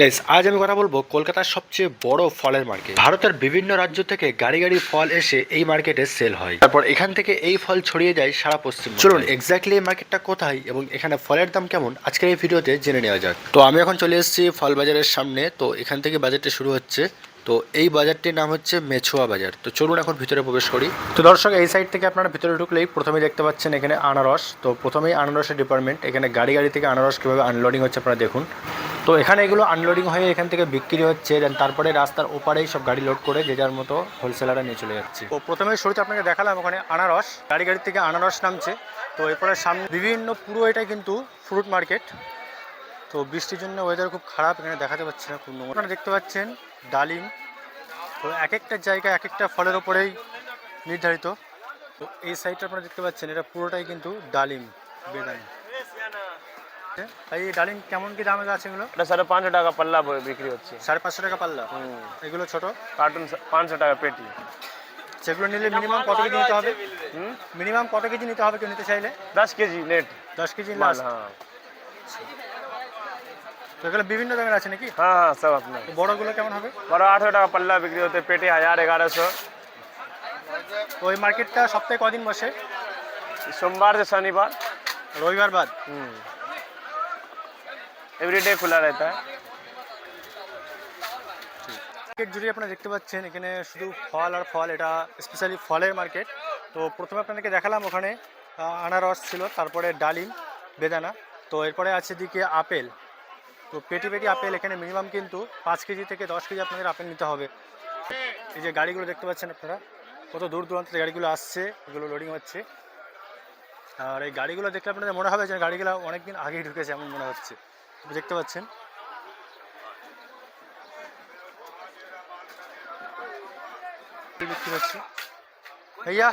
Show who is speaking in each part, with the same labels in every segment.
Speaker 1: Guys আজ আমি কথা বলব কলকাতার সবচেয়ে বড় ফলের মার্কেট ভারতের বিভিন্ন রাজ্য থেকে গাড়ি গাড়ি ফল এসে এই মার্কেটে সেল হয়। তারপর এখান থেকে এই ফল ছড়িয়ে যায় সারা পশ্চিম চলুন এক্স্যাক্টলি এই মার্কেটটা কোথায় এবং এখানে ফলের দাম কেমন আজকের এই ভিডিওতে জেনে নেওয়া যাক। তো আমি এখন চলে এসেছি ফল বাজারের সামনে। তো এখান থেকে বাজারটা শুরু হচ্ছে। তো এই বাজারটির নাম হচ্ছে মেছুয়া বাজার। তো চলুন এখন ভিতরে প্রবেশ করি। তো দর্শক এই সাইড থেকে আপনারা ভিতরে ঢুকলেই প্রথমেই দেখতে পাচ্ছেন এখানে আনারস। তো প্রথমেই আনারসের ডিপার্টমেন্ট এখানে গাড়ি গাড়ি থেকে আনারস কীভাবে আনলোডিং হচ্ছে আপনারা দেখুন। তো এখানে এগুলো আনলোডিং হয়ে এখান থেকে বিক্রি হচ্ছে দেন তারপরে রাস্তার ওপারেই সব গাড়ি লোড করে যে যার মতো হোলসেলাররা নিয়ে চলে যাচ্ছে। তো প্রথমে শুরুতে আপনাকে দেখালাম ওখানে আনারস গাড়ি গাড়ি থেকে আনারস নামছে। তো এরপরে সামনে বিভিন্ন পুরো এটা কিন্তু ফ্রুট মার্কেট তো বৃষ্টির জন্য ওয়েদার খুব খারাপ, এখানে দেখাতে পাচ্ছি না, খুব নোংরা। আপনারা দেখতে পাচ্ছেন ডালিম। তো এক একটা জায়গা এক একটা ফলের ওপরেই নির্ধারিত। তো এই সাইডটা আপনারা দেখতে পাচ্ছেন, এটা পুরোটাই কিন্তু ডালিম, বেদানি। এই ডালিম কেমন কি দামে আছে এগুলো?
Speaker 2: এটা সাড়ে পাঁচশো টাকা পাল্লা বিক্রি হচ্ছে।
Speaker 1: সাড়ে পাঁচশো টাকা পাল্লা? এগুলো ছোট?
Speaker 2: কার্টুন পাঁচশো টাকা পেটি।
Speaker 1: সেগুলো নিলে মিনিমাম কত কেজি নিতে হবে? মিনিমাম কত কেজি নিতে হবে কেউ নিতে চাইলে?
Speaker 2: দশ কেজি নেট
Speaker 1: দশ কেজি লাল
Speaker 2: হ্যাঁ।
Speaker 1: এগুলো বিভিন্ন দামের আছে নাকি?
Speaker 2: হ্যাঁ হ্যাঁ সব আপনার।
Speaker 1: বড়গুলো কেমন হবে?
Speaker 2: বড় আঠেরো টাকা পাল্লা বিক্রি হতে পেটে হাজার এগারোশো।
Speaker 1: ওই মার্কেটটা সপ্তাহে কদিন বসে?
Speaker 2: সোমবার শনিবার।
Speaker 1: রবিবার বাদ? হুম।
Speaker 2: एवरीडे खुला रहता है
Speaker 1: মার্কেট জুড়ে আপনারা দেখতে পাচ্ছেন এখানে শুধু ফল আর ফল এটা স্পেশালি ফলের মার্কেট তো প্রথমে আপনাদেরকে দেখালাম ওখানে আহ, আনারস ছিল তারপরে ডালিম বেদানা তো এরপরে আছে দিকে আপেল তো পেটি পেটি আপেল এখানে মিনিমাম কিন্তু পাঁচ কেজি থেকে দশ কেজি আপনাদের আপেল নিতে হবে এই যে গাড়িগুলো দেখতে পাচ্ছেন আপনারা কত দূর দূরান্ত থেকে গাড়িগুলো আসছে এগুলো লোডিং হচ্ছে আর এই গাড়িগুলো দেখলে আপনাদের মনে হবে যে গাড়িগুলো অনেকদিন আগেই ঢুকেছে এমন মনে হচ্ছে দেখতে পাচ্ছেন ये बिक्री अच्छी भैया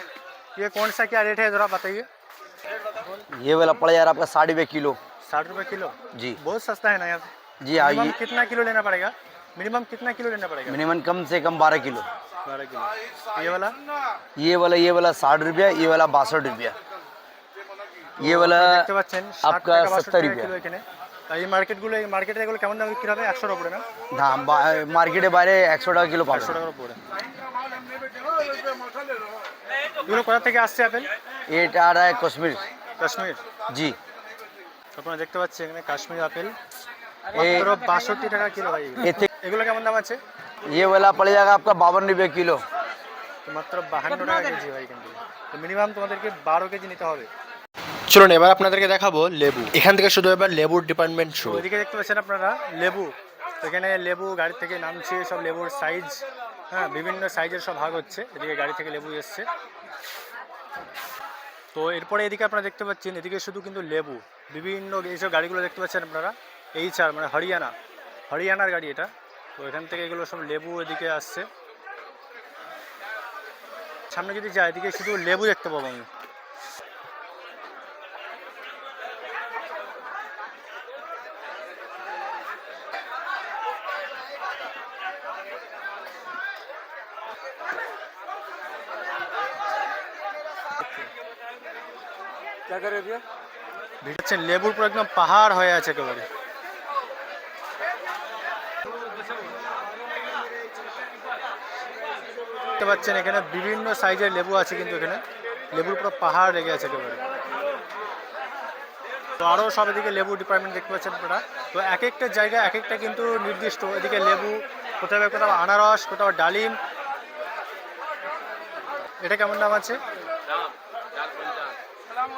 Speaker 1: ये कौन सा क्या रेट है ज़रा बताइए
Speaker 3: ये वाला पड़ जा रहा है आपका साठ रुपये किलो
Speaker 1: साठ रुपये किलो
Speaker 3: जी
Speaker 1: बहुत सस्ता है ना यार
Speaker 3: जी हाँ
Speaker 1: मिनिमम
Speaker 3: ये
Speaker 1: कितना किलो लेना पड़ेगा मिनिमम कितना किलो लेना पड़ेगा
Speaker 3: मिनिमम कम से कम बारह किलो
Speaker 1: बारह किलो ये वाला
Speaker 3: ये वाला ये वाला साठ रुपया ये वाला बासठ रुपया ये वाला
Speaker 1: দেখতে পাচ্ছেন ষাট
Speaker 3: आपका
Speaker 1: টাকা বাষট্টি
Speaker 3: सत्तर
Speaker 1: টাকা
Speaker 3: रुपया
Speaker 1: কিলো এখানে আর এই মার্কেটগুলো এই মার্কেটে এগুলো কেমন দামে বিক্রি হবে একশোর উপরে না
Speaker 3: हाँ बा- मार्केट है बारे एक सौ टका किलो पाँच
Speaker 1: একশো টাকার উপরে এগুলো কোথা থেকে আসছে আপেল
Speaker 3: ये आ रहा है कश्मीर
Speaker 1: কাশ্মীর
Speaker 3: जी
Speaker 1: আপনারা দেখতে পাচ্ছেন এখানে কাশ্মীর আপেল
Speaker 3: ये
Speaker 1: মাত্র বাষট্টি টাকা কিলো ভাই
Speaker 3: ये थे-
Speaker 1: এগুলো কেমন দাম আছে
Speaker 3: ये वाला पड़ जाएगा आपका बावन रुपये किलो
Speaker 1: তো মাত্র বাহান্ন টাকা কেজি ভাই কিন্তু তো মিনিমাম তোমাদেরকে বারো কেজি নিতে হবে চলুন, এবার আপনাদেরকে দেখাবো লেবু। এখান থেকে শুধু এবার লেবুর ডিপার্টমেন্ট শুরু ওইদিকে দেখতে পাচ্ছেন আপনারা, লেবু। এখানে লেবু গাড়ি থেকে নামছে, সব লেবুর সাইজ হ্যাঁ বিভিন্ন সাইজের সব ভাগ হচ্ছে। এদিকে গাড়ি থেকে লেবু এসছে। তো এরপরে এদিকে আপনারা দেখতে পাচ্ছেন, এদিকে শুধু কিন্তু লেবু। বিভিন্ন এইসব গাড়িগুলো দেখতে পাচ্ছেন আপনারা। এইচ আর মানে হরিয়ানা। হরিয়ানার গাড়ি এটা। তো এখান থেকে এগুলো সব লেবু এদিকে আসছে। সামনে যদি যায় এদিকে শুধু লেবু দেখতে পাবো আমি।
Speaker 2: क्या करे भैया
Speaker 1: ভিড় লেবুর পুরো একদম পাহাড় হয়ে আছে একেবারে দেখতে পাচ্ছেন এখানে বিভিন্ন সাইজের লেবু আছে কিন্তু এখানে লেবুর পুরো পাহাড় লেগে আছে একেবারে তো আরও সব এদিকে লেবু ডিপার্টমেন্ট দেখতে পাচ্ছেন আপনারা তো এক একটা জায়গা এক একটা কিন্তু নির্দিষ্ট এদিকে লেবু কোথাও কোথাও আনারস কোথাও ডালিম এটা কেমন দাম আছে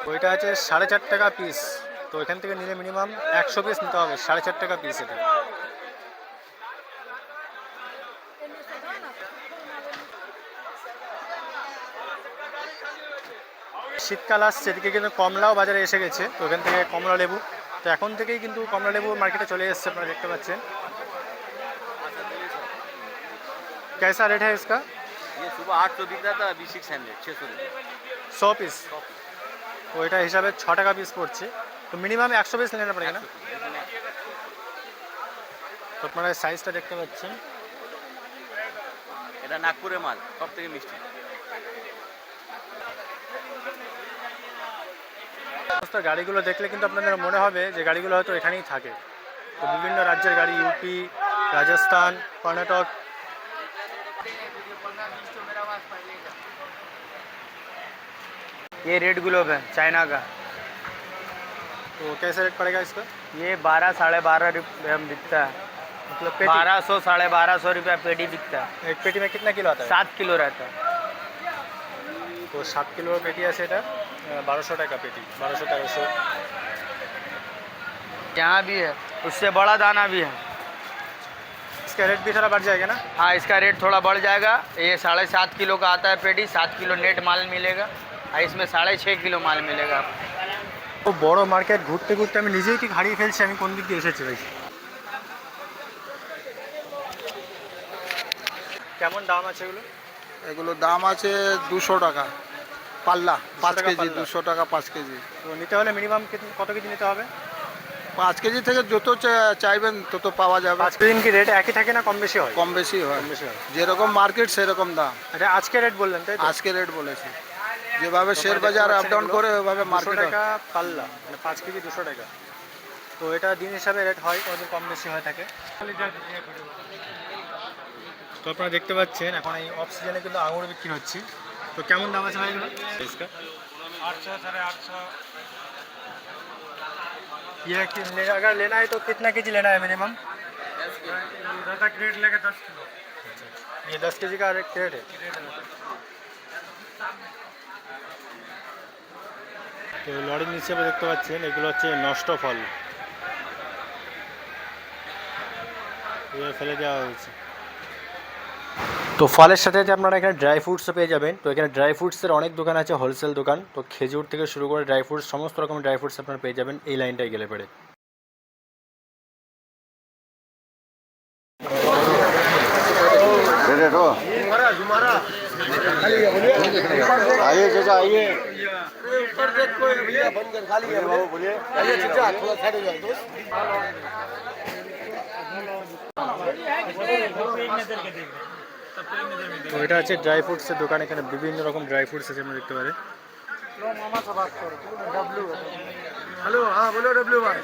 Speaker 1: ওইটা আছে সাড়ে চার টাকা পিস তো এখান থেকে নিলে মিনিমাম একশো পিস নিতে হবে সাড়ে চার টাকা পিস এটা শীতকাল আসছে এদিকে কিন্তু কমলাও বাজারে এসে গেছে তো ওখান থেকে কমলা লেবু তো এখন থেকেই কিন্তু কমলা লেবু মার্কেটে চলে এসেছে আপনারা দেখতে পাচ্ছেন कैसा रेट है इसका
Speaker 4: ये सुबह आठ सौ बिक रहा था अभी सिक्स हंड्रेड छः सौ रुपये
Speaker 1: सौ পিস তো এটা হিসাবে ছ টাকা পিস পড়ছে। তো মিনিমাম একশো পিস নেওয়া পড়ে না তো আপনারা সাইজটা দেখতে পাচ্ছেন।
Speaker 4: এটা নাগপুরের মাল সব থেকে মিষ্টি।
Speaker 1: সমস্ত গাড়িগুলো দেখলে কিন্তু আপনাদের মনে হবে যে গাড়িগুলো হয়তো এখানেই থাকে। তো বিভিন্ন রাজ্যের গাড়ি ইউপি রাজস্থান কর্ণাটক
Speaker 3: ये रेड ग्लोब है चाइना का
Speaker 1: तो कैसे रेट पड़ेगा इसका
Speaker 3: ये बारह साढ़े बारह रुपये में बिकता है
Speaker 1: मतलब पेटी
Speaker 3: बारह सौ साढ़े बारह सौ रुपया पेटी बिकता है
Speaker 1: एक पेटी में कितना किलो आता है
Speaker 3: सात किलो रहता है
Speaker 1: তো সাত কিলোর পেটি আছে এটা বারোশো টাকা পেটি বারোশো তেরোশো
Speaker 3: यहाँ भी है उससे बड़ा दाना भी है
Speaker 1: इसका रेट भी थोड़ा बढ़ जाएगा ना
Speaker 3: हाँ इसका रेट थोड़ा बढ़ जाएगा ये साढ़े सात किलो का आता है पेटी सात किलो नेट माल मिलेगा और इसमें साढ़े छः किलो माल मिलेगा आपको
Speaker 1: তো বড় মার্কেট ঘুরতে ঘুরতে আমি নিজেই ঠিক হারিয়ে ফেলছি আমি কোন দিক দিয়ে এসেছি ভাই কেমন দাম আছে এগুলো
Speaker 5: এগুলো দাম আছে দুশো টাকা পাল্লা পাঁচ
Speaker 1: টাকা
Speaker 5: কেজি
Speaker 1: পাল্লা।
Speaker 5: দুশো টাকা পাঁচ কেজি
Speaker 1: তো নিতে হলে মিনিমাম কত কেজি নিতে হবে
Speaker 5: পাঁচ কেজি থেকে যত চা- চাইবেন তত পাওয়া যাবে
Speaker 1: পাঁচ কেজি কি রেট একই থাকে না কম বেশি হয়
Speaker 5: কম বেশি হয়
Speaker 1: কম বেশি হয়
Speaker 5: যেরকম মার্কেট সেরকম দাম
Speaker 1: আচ্ছা আজকে রেট বললেন তাই তো
Speaker 5: আজকে রেট বলেছি যেভাবে শেয়ার
Speaker 1: দেখতে
Speaker 5: বাজার আপ
Speaker 1: পাচ্ছেন
Speaker 5: ডাউন
Speaker 1: এগুলো
Speaker 5: করে ওইভাবে
Speaker 1: দুশো
Speaker 5: মার্কেট
Speaker 1: টাকা পাল্লা মানে পাঁচ কেজি দুশো টাকা তো এটা দিন হিসাবে রেট হয় কোনোদিন কম বেশি হয়ে থাকে তো আপনারা দেখতে পাচ্ছেন এখন এই অফ সিজনে কিন্তু আঙুর বিক্রি হচ্ছে তো কেমন দাম আছে ভাই এগুলো इसका
Speaker 2: आठ सौ साढ़े आठ सौ
Speaker 1: ये कि ले, अगर लेना है तो कितना के जी लेना है मिनिमम
Speaker 2: दादा क्रेट लेके दस किलो
Speaker 1: ये दस के जी का रेट रेट है তো লরির নিচে দেখতে পাচ্ছেন এগুলো হচ্ছে নষ্ট ফল। ফেলে দেওয়া হয়েছে। তো ফলের সাথে সাথে আপনারা এখানে ড্রাই ফ্রুটসও পেয়ে যাবেন। তো এখানে ড্রাই ফ্রুটসের অনেক দোকান আছে হোলসেল দোকান। তো খেজুর থেকে শুরু করে ড্রাই ফ্রুটস সমস্ত রকম ড্রাই ফ্রুটস আপনারা পেয়ে যাবেন এই লাইনটায় গেলে পরে।
Speaker 5: आइए चाचा आइए
Speaker 1: তো এটা আছে ড্রাই ফ্রুটসের দোকান এখানে বিভিন্ন রকম ড্রাই ফ্রুটস আছে আমরা দেখতে পারেন
Speaker 5: हेलो हाँ बोलो डब्ल्यू भाई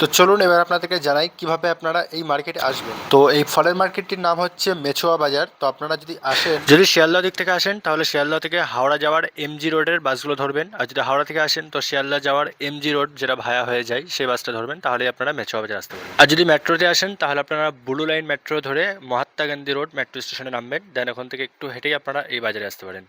Speaker 1: তো চলুন এবার আপনাদেরকে জানাই কীভাবে আপনারা এই মার্কেটে আসবেন। তো এই ফলের মার্কেটটির নাম হচ্ছে মেছোয়া বাজার। তো আপনারা যদি আসেন যদি শিয়ালদা দিক থেকে আসেন, তাহলে শিয়ালদা থেকে হাওড়া যাওয়ার এমজি রোডের বাসগুলো ধরবেন। আর যদি হাওড়া থেকে আসেন, তো শিয়ালদা যাওয়ার এমজি রোড যেটা ভায়া হয়ে যায়, সেই বাসটা ধরবেন। তাহলে আপনারা মেছোয়া বাজার আসতে পারবেন। আর যদি মেট্রোতে আসেন, তাহলে আপনারা ব্লু লাইন মেট্রো ধরে মহাত্মা গান্ধী রোড মেট্রো স্টেশনে নামবেন। দেন ওখান থেকে একটু হেঁটেই আপনারা এই বাজারে আসতে পারেন।